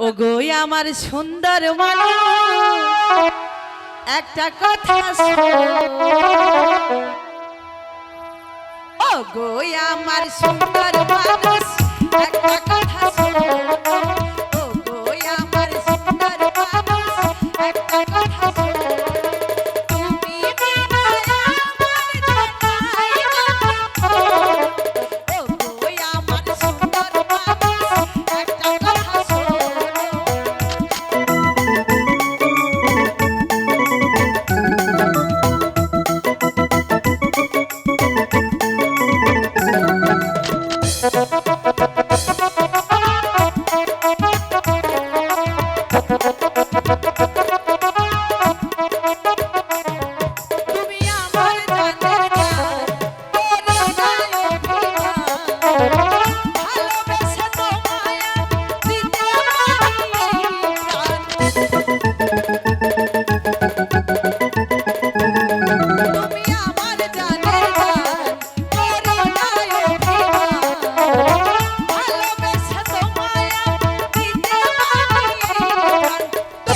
ও গো আমার সুন্দর মানো একটা কথা। ও গো আমার সুন্দর মানুষ, একটা কথা। ও গো আমার সুন্দর মানুষ, একটা কথা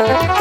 Música